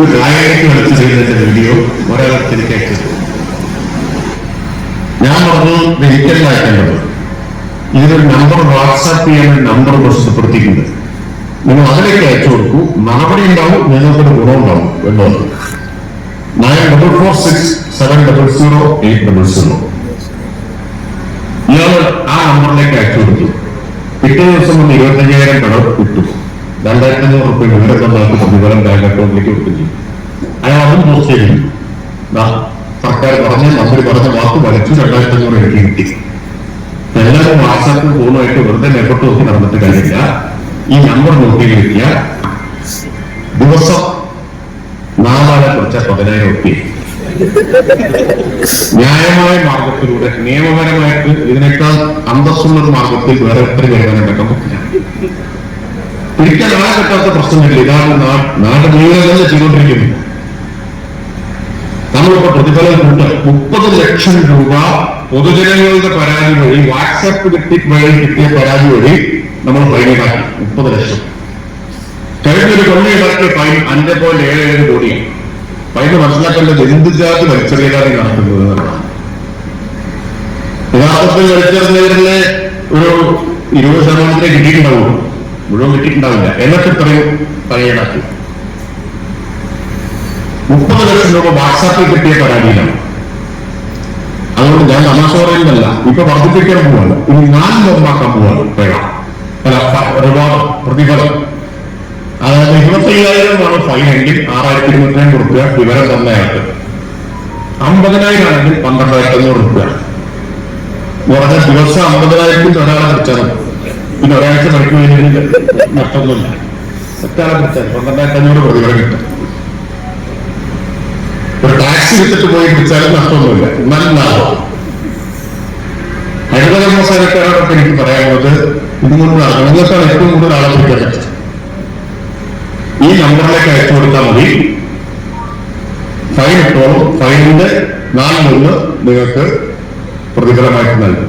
ഒരു ചെയ്തതിന്റെ വീഡിയോ ഒരാളെ അയച്ചത് ഞാൻ പറഞ്ഞു അയക്കേണ്ടത് ഇതിനൊരു നമ്പർ വാട്സാപ്പ് ചെയ്യാൻ നമ്പർ പ്രസിദ്ധപ്പെടുത്തിയിട്ടുണ്ട്. നിങ്ങൾ അതിലേക്ക് അയച്ചു കൊടുക്കൂ. നടപടി ഉണ്ടാവും നിങ്ങൾക്കൊരു ഗുണമുണ്ടാവും എന്നത് nine double four six seven double zero eight double zero ഇയാൾ ആ നമ്പറിലേക്ക് അയച്ചു കൊടുത്തു. പിറ്റേ ദിവസം കിട്ടും രണ്ടായിരത്തി അഞ്ഞൂറ് റുപ്യ വിവരം തന്നാൾക്ക് പ്രതിഫലം ബാങ്ക് അക്കൗണ്ടിലേക്ക് കൊടുക്കുകയും ചെയ്യും. അയാൾ അതും പോസ്റ്റ് ചെയ്തു. ദാ, സർക്കാർ പറഞ്ഞ മന്ത്രി പറഞ്ഞ വാക്ക് വരച്ചു രണ്ടായിരത്തി അഞ്ഞൂറ് എനിക്ക് കിട്ടി. എല്ലാവരും വാട്സാപ്പിൽ പൂർണമായിട്ട് വെറുതെ മേപ്പോട്ട് നോക്കി നടന്നിട്ട് കാര്യമില്ല. ഈ നമ്പർ നോക്കി കിട്ടിയ ദിവസം നാലാളെ കുറച്ച പതിനായിരം റുപ്യ. ന്യായമായ മാർഗത്തിലൂടെ നിയമപരമായിട്ട് ഇതിനേക്കാൾ അന്തസ്സുള്ള മാർഗത്തിൽ വേറെ എത്ര വരുമാനം ഉണ്ടാക്കാൻ പറ്റില്ല. കിട്ടാത്ത പ്രശ്നമില്ല. ഇതാണ് നാട് മുഴുവൻ തന്നെ ചെയ്തുകൊണ്ടിരിക്കുന്നത് നമ്മളിപ്പോ കൊണ്ട് മുപ്പത് ലക്ഷം രൂപ പൊതുജനങ്ങളുടെ പരാതി വഴി വാട്സാപ്പ് കിട്ടി വഴി കിട്ടിയ പരാതി വഴി നമ്മൾ ഫൈൻ ഈടാക്കി മുപ്പത് ലക്ഷം. കഴിഞ്ഞൊരു കൊല്ലം ഈടാക്കിയ ഫൈൻ. അഞ്ച് പോയിന്റ് ഏഴ് ഏഴ് കോടിയാണ് ഫൈന് മനസ്സിലാക്കേണ്ടത് എന്ത് ജാതി വലിച്ചെറിയലാണ് നടത്തുന്നത് എന്നുള്ളതാണ്. യഥാർത്ഥത്തിൽ വലിച്ചെറിഞ്ഞവരിലെ ഒരു ഇരുപത് ശതമാനത്തിലേക്ക് കിട്ടിയിട്ടുണ്ടാവുള്ളൂ മുഴുവൻ കിട്ടിയിട്ടുണ്ടാവില്ല എന്നൊക്കെ പറയും ഈടാക്കി മുപ്പത് ലക്ഷം രൂപ വാട്സാപ്പിൽ കിട്ടിയ പരാതിയിലാണ്. അതുകൊണ്ട് ഞാൻ തമാശ പറയുന്നല്ല ഇപ്പൊ വർദ്ധിപ്പിക്കാൻ പോവാണ്. ഇനി ഞാൻ ലോകമാക്കാൻ പോവാണ് റിവാർഡ് പ്രതിഫലം അതായത് ഇരുപത്തയ്യായിരം ആണ് ഫൈൻ എങ്കിൽ ആറായിരത്തി ഇരുപത്തിരണ്ട് റുപ്യ വിവരം തന്നയാൾക്ക്. അമ്പതിനായിരം ആണെങ്കിൽ പന്ത്രണ്ടായിരത്തി അഞ്ഞൂറ് റുപ്യ കുറഞ്ഞ ദിവസം അമ്പതിനായിരത്തിൽ ഒരാളെ മതി. പിന്നെ ഒരാഴ്ച കഴിഞ്ഞാൽ നഷ്ടമൊന്നുമില്ല ഒറ്റാളെ പിടിച്ചാൽ പന്ത്രണ്ടായിരത്തി അഞ്ഞൂറ് പ്രതിഫലം കിട്ടും. ഒരു ടാക്സി എടുത്തിട്ട് പോയി പിടിച്ചാലും നഷ്ടമൊന്നുമില്ല. എന്നാലും ലാഭം ഹരിതകർമ്മ സേനക്കാരോടൊക്കെ എനിക്ക് പറയാനുള്ളത് ഇതുകൊണ്ട് നിങ്ങൾക്കാണ് ഏറ്റവും കൂടുതൽ ആളെ പിടിക്കാൻ ഈ നമ്പറിലേക്ക് അയച്ചു കൊടുത്താൽ മതി. ഫൈൻ ഇട്ടോളും. ഫൈനിന്റെ നാലിലൊന്ന് നിങ്ങൾക്ക് പ്രതിഫലമായിട്ട് നൽകും.